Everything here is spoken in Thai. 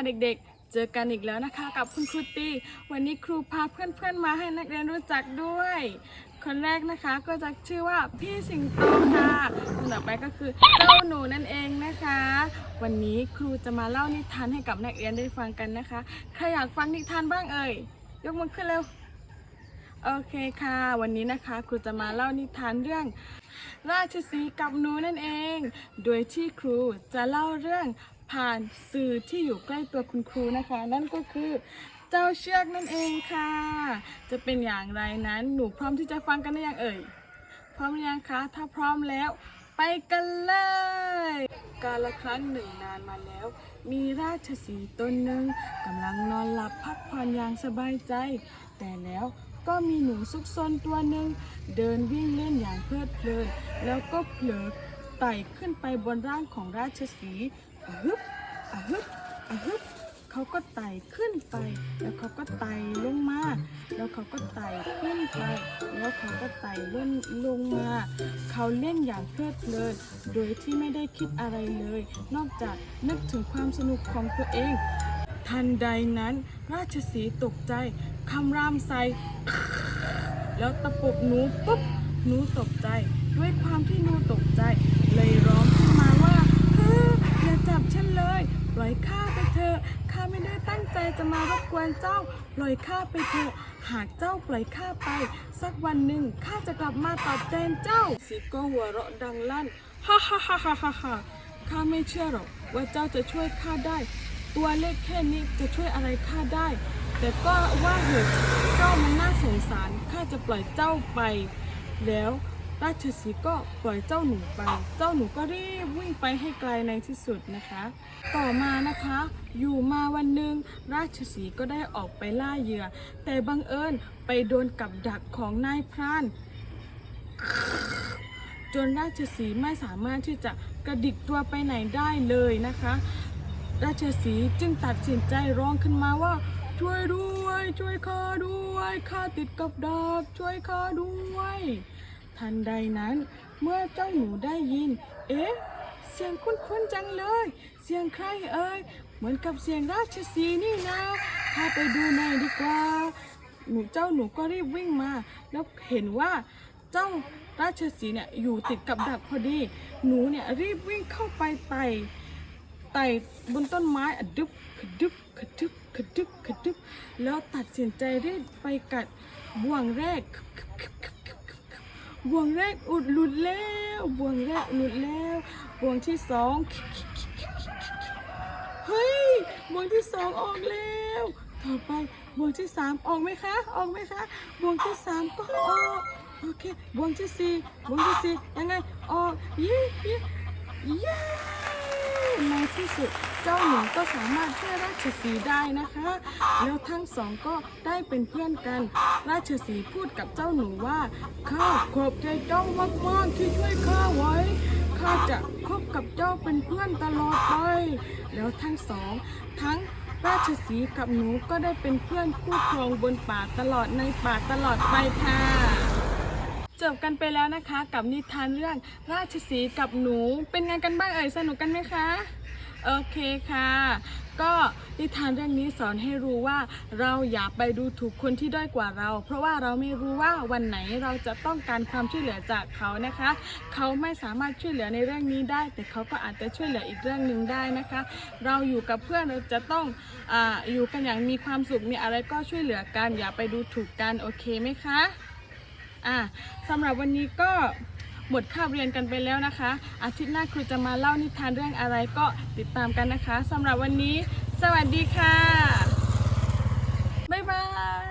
ะเด็กๆ เจอกันอีกแล้วนะคะกับคุณครูตีวันนี้ครูพาเพื่อนๆมาให้นักเรียนรู้จักด้วย คนแรกนะคะก็จะชื่อว่าพี่สิงโตค่ะคนต่อไปก็คือเจ้าหนูนั่นเองนะคะ วันนี้ครูจะมาเล่านิทานให้กับนักเรียนได้ฟังกันนะคะใครอยากฟังนิทานบ้างเอ่ยยกมือขึ้นเร็วโอเคค่ะ วันนี้นะคะครูจะมาเล่านิทานเรื่อง ราชสีกับหนูนั่นเอง โดยที่ครูจะเล่าเรื่อง ผ่านสื่อที่อยู่ใกล้ตัวคุณครูนะคะ นั่นก็คือเจ้าเชือกนั่นเองค่ะ จะเป็นอย่างไรนั้นหนูพร้อมที่จะฟังกันหรือยังเอ่ย พร้อมหรือยังคะ ถ้าพร้อมแล้ว ไปกันเลย กาละครั้งหนึ่งนานมาแล้ว มีราชสีตนหนึ่งกำลังนอนหลับพักผ่อนอย่างสบายใจ แต่แล้วก็มีหนูซุกซนตัวหนึ่งเดินวิ่งเล่นอย่างเพลิดเพลิน แล้วก็เผลอไต่ขึ้นไปบนร่างของราชสี อะฮึบอะฮึบอะฮึบเขาก็ไต่ขึ้นไป แล้วเขาก็ไต่ลงมา แล้วเขาก็ไต่ขึ้นไป แล้วเขาก็ไต่ลงลงมา เขาเล่นอย่างเพลิดเพลิน โดยที่ไม่ได้คิดอะไรเลย นอกจากนึกถึงความสนุกของตัวเอง ทันใดนั้น ราชสีตกใจคำรามใส่แล้วตะปบหนูปุ๊บหนูตกใจ ด้วยความที่หนูตกใจเลยร้องขึ้นมาว่าเฮ้ออย่าจับฉันเลย ปล่อยข้าไปเถอะ ข้า ไม่ได้ตั้งใจจะมารบกวนเจ้าปล่อยข้าไปเถอะหากเจ้าปล่อยข้าไป สักวันหนึ่งข้าจะกลับมาตอบแทนเจ้าสีก็หัวเราะดังลั่นฮ่าฮ่าฮ่าฮ่าฮ่าฮ่าข้าไม่เชื่อหรอกว่าเจ้าจะช่วยข้าได้ ตัวเล็กแค่นี้จะช่วยอะไรข้าได้ แต่ก็ว่าเหตุเจ้ามันน่าสงสารข้าจะปล่อยเจ้าไป แล้ว ราชสีก็ปล่อยเจ้าหนูไป เจ้าหนูก็รีบวิ่งไปให้ไกลในที่สุดนะคะ ต่อมานะคะ อยู่มาวันหนึ่งราชสีก็ได้ออกไปล่าเหยื่อ แต่บังเอิญไปโดนกับดักของนายพราน จนราชสีไม่สามารถที่จะกระดิกตัวไปไหนได้เลยนะคะ ราชสีจึงตัดสินใจร้องขึ้นมาว่าช่วยด้วย ช่วยข้าด้วยข้าติดกับดักช่วยข้าด้วย ทันใดนั้น เมื่อเจ้าหนูได้ยิน เอ๊ะ เสียงคุ้นๆจังเลย เสียงใครเอ่ย เหมือนกับเสียงราชสีนี่นะข้าไปดูหน่อยดีกว่า หนูเจ้าหนูก็รีบวิ่งมา แล้วเห็นว่าเจ้าราชสีเนี่ยอยู่ติดกับดักพอดี หนูเนี่ยรีบวิ่งเข้าไปไต่ไต่บนต้นไม้อดึบขดึบขดึบขดึบขดึบแล้วตัดสินใจรีบไปกัดบ่วงแรก บ่วงแรกอุดหลุดแล้วบ่วงแรกหลุดแล้วบ่วงที่สองเฮ้ยบ่วงที่สองออกแล้วต่อไปบ่วงที่สามออกไหมคะออกไหมคะบ่วงที่สามก็ออกโอเคบ่วงที่สี่บ่วงที่สี่ยังไงออกยี่ยี่ยี่ ในที่สุด เจ้าหนูก็สามารถช่วยราชสีได้นะคะ แล้วทั้งสองก็ได้เป็นเพื่อนกัน ราชสีพูดกับเจ้าหนูว่า ข้าขอบใจเจ้ามากๆที่ช่วยข้าไว้ ข้าจะคบกับเจ้าเป็นเพื่อนตลอดไป แล้วทั้งสอง ทั้งราชสีกับหนูก็ได้เป็นเพื่อนคู่ครองบนป่าตลอดในป่าตลอดไปค่ะ จบกันไปแล้วนะคะ กับนิทานเรื่องราชสีกับหนู เป็นไงกันบ้างเอ่ยสนุกกันไหมคะ โอเคค่ะ ก็นิทานเรื่องนี้สอนให้รู้ว่าเราอย่าไปดูถูกคนที่ด้อยกว่าเรา เพราะว่าเราไม่รู้ว่าวันไหนเราจะต้องการความช่วยเหลือจากเขานะคะ เขาไม่สามารถช่วยเหลือในเรื่องนี้ได้ แต่เขาก็อาจจะช่วยเหลืออีกเรื่องหนึ่งได้นะคะ เราอยู่กับเพื่อนเราจะต้องออยู่กันอย่างมีความสุขมีอะไรก็ช่วยเหลือกันอย่าไปดูถูกกันโอเคไหมคะ อะสำหรับวันนี้ก็หมดคาบเรียนกันไปแล้วนะคะ อาทิตย์หน้าครูจะมาเล่านิทานเรื่องอะไรก็ติดตามกันนะคะสำหรับวันนี้ สวัสดีค่ะ บ๊ายบาย